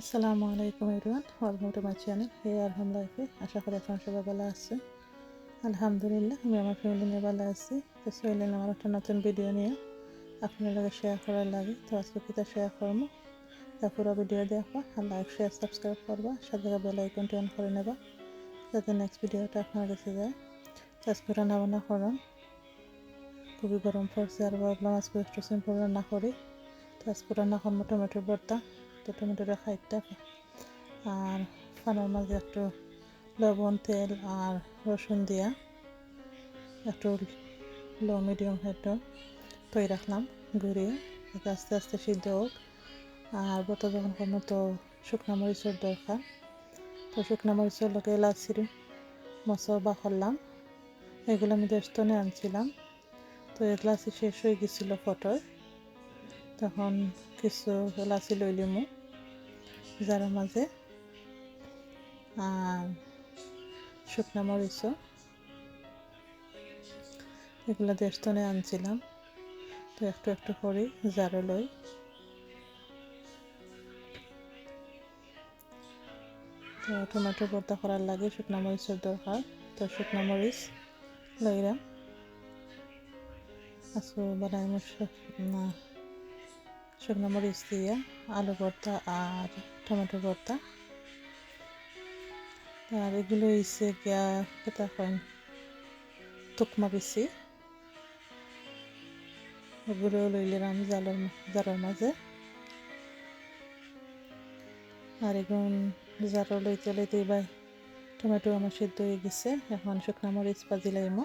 আসসালামু আলাইকুম everyone welcome to my channel হে আর হোম লাইফে আশা করি আপনার সবাই ভালো আছে আলহামদুলিল্লাহ, আমি আমার ফ্যামিলি নিয়ে ভালো আছি। তো চললেন আমার একটা নতুন ভিডিও নিয়ে। আপনার লগে শেয়ার করার লাগে। তো আজকে কিতা শেয়ার করব? তা পুরো ভিডিও দেখবা আর লাইক শেয়ার সাবস্ক্রাইব করবা। সাথে বেল আইকনটি অন করে নেবা। যাতে নেক্সট ভিডিওটা আপনার কাছে যায়। তো আজকে রান্না বান্না করুন খুবই গরম পড়ছে আর ভাবলাম আজকে একটু সিম্পল রান্না করি। তো আজকে রান্না করব টমেটোর ভর্তা। তো টমেটোটা খাইতে আর ফানার মাঝে একটু লবণ, তেল আর রসুন দিয়া একটু লো, মিডিয়াম হেঁটো তৈরি রাখলাম, ঘুরিয়ে যাতে আস্তে আস্তে সিদ্ধ হোক। আর বতো যখন কোনো তো শুকনো মরিচের দরকার। তো শুকনো মরিচের লোকে এলাচির মশলা বা করলাম। এগুলো আমি দেশতনে আনছিলাম। তো এলাচি শেষ হয়ে গেছিল ফটোয় তখন কিছু এলাচি লইলিমু যার মাঝে, আর শুকনা মরিচও। এগুলো দেশতনে আনছিলাম, তো একটু একটু করে জারো লই। তো টমেটো ভর্তা করার লাগে, শুকনো মরিচের দরকার, তো শুকনো মরিচ লইলাম। আজকে বানাই না শুকনো মরিচ দিয়ে আলু ভর্তা আর টমেটো ভর্তা। আর এগুলো হয়েছে গিয়া কেতা কয়েন তুকমা বেশি। ওগুলো লইলাম জালের জারের মাঝে। আর এখন জারো লইতে লইতে এবার টমেটো আমার সিদ্ধ হয়ে গেছে। এখন শুকনো মরিচ বাজি লাইমো।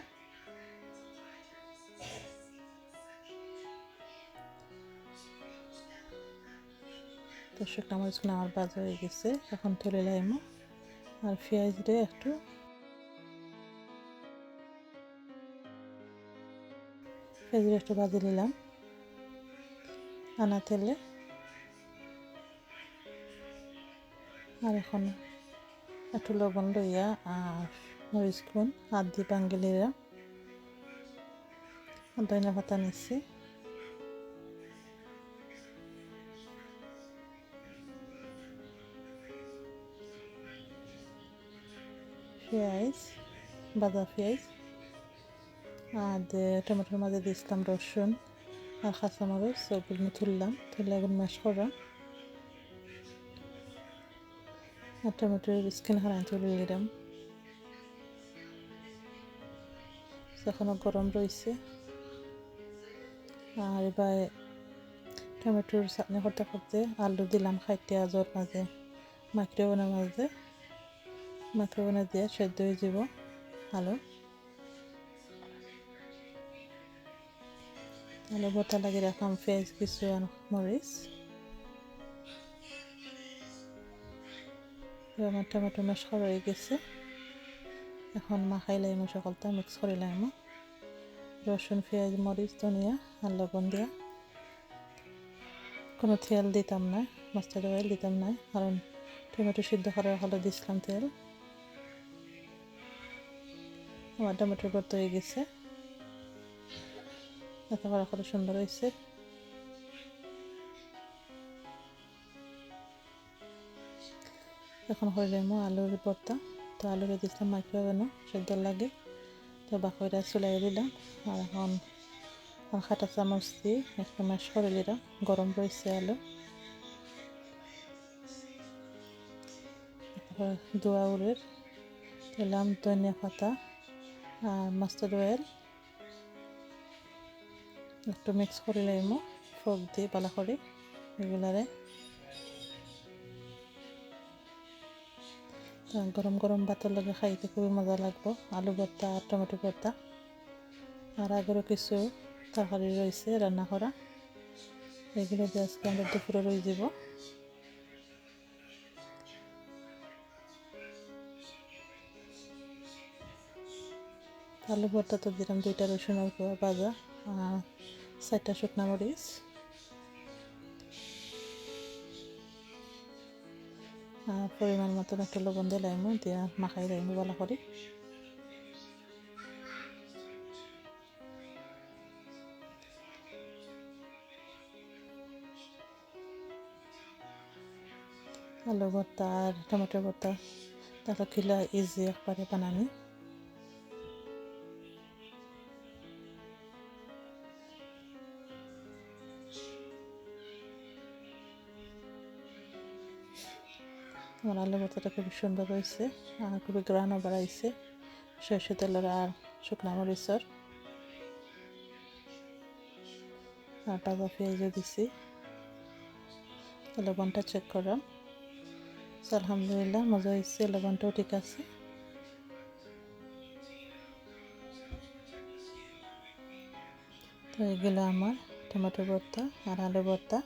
তো শুকনো মরিচগুলো আমার বাজা হয়ে গেছে। এখন তুলে লাইমো আর পেঁয়াজ দিয়ে একটু। পেঁয়াজ একটু বাজি নিলাম। আনা তেলে। আর এখন একটু লবণ লইয়া আর মরিচ হাত দিয়ে ভাঙ্গি নিলাম ধনিয়া পাতা নিচ্ছি পেঁয়াজ বাদা পেঁয়াজ, আর টমেটোর মাঝে দিয়েছিলাম রসুন আর কাঁচামরিচ ওগুলো তুললাম, তুলে এগুলো ম্যাশ করলাম। আর টমেটোর স্কিন হারাই তুলে দিলাম। এখনও গরম রয়েছে। আর এবার টমেটোর চাটনি করতে করতে আলু দিলাম খাইতে আজর মাঝে মাইক্রোওভেনের মাঝে। মাইক্রোওভেনে দিয়ে, সেদ্ধ হয়ে যাব। আলু আলু বটা লাগিয়ে রাখলাম, পেঁয়াজ কিছু আর মরিচ। আমার টমেটো মেশ করা হয়ে গেছে। এখন মাখাই লাইম সকলটা, মিক্স করে লাইম। রসুন, পেঁয়াজ, মরিচ, ধনিয়া, আর লবণ দিয়া। কোনো তেল দিতাম না মাস্টার্ড অয়েল দিতাম না, কারণ টমেটো সিদ্ধ করার হলে দিছিলাম তেল। আমার টমেটোর ভর্তা হয়ে গেছে। বড় করে সুন্দর হয়েছে। এখন হয়ে যাব আলুর ভর্তা। তো আলু আলুরে দিচ্ছিলাম মাইক্রোওভেনও সেদ্ধ লাগে। তো বাকইটা চুলাই দিলাম। আর এখন খাটা চামচ দিয়ে একটু ম্যাশ করে দিলাম। গরম রয়েছে আলু। দোয়া উড়ের দিলাম ধনিয়া পাতা। আর মাস্টার্ড অয়েল একটু মিক্স করে লাইমো ফোক দিয়ে পালা করে এগুলারে। গরম গরম ভাতের লগে খাইতে খুবই মজা লাগবো, আলু ভর্তা আর টমেটো ভর্তা। আর আগেরও কিছু তরকারি রয়েছে রান্না করা। এগুলো দিয়ে আজকে আমরা দুপুরে রয়ে যাব। আলু ভর্তা তো দিলাম দুইটা রসুন রসুনের ভাজা চারটা শুকনা মরিচ। আর পরিমাণ মতন একটু লবণ দিয়ে লাইমু, দিয়া মাখাই লাইমু ভালো করে। আলু ভর্তা আর টমেটো ভর্তা তাহলে কিলা ইজি একবারে বানানি। আমার আলু ভর্তাটা খুবই সুন্দর হয়েছে, আর খুবই গ্রানও বাড়াইছে। সরষে তেলের আর শুকনা মরিচর। আর টাকা পেঁয়াজও দিছি। লবণটা চেক করাম আলহামদুলিল্লাহ, মজা হয়েছে, লবণটাও ঠিক আছে। তো এগুলো আমার টমেটো ভর্তা আর আলু ভর্তা।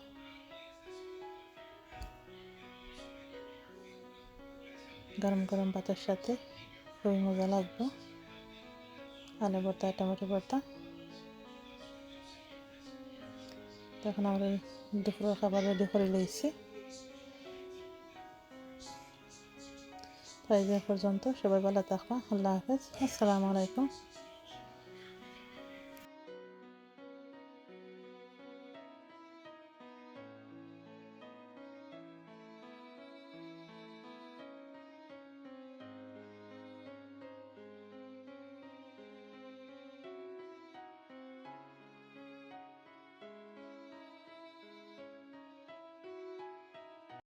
গরম গরম ভাতের সাথে খুবই মজা লাগবে। আলু ভর্তা, টমেটো ভর্তা। তখন আমরা দুপুরের খাবার রেডি করে লইছি তাই পর্যন্ত সবাই ভালো থাকবা আল্লাহ হাফেজ। আসসালামু আলাইকুম।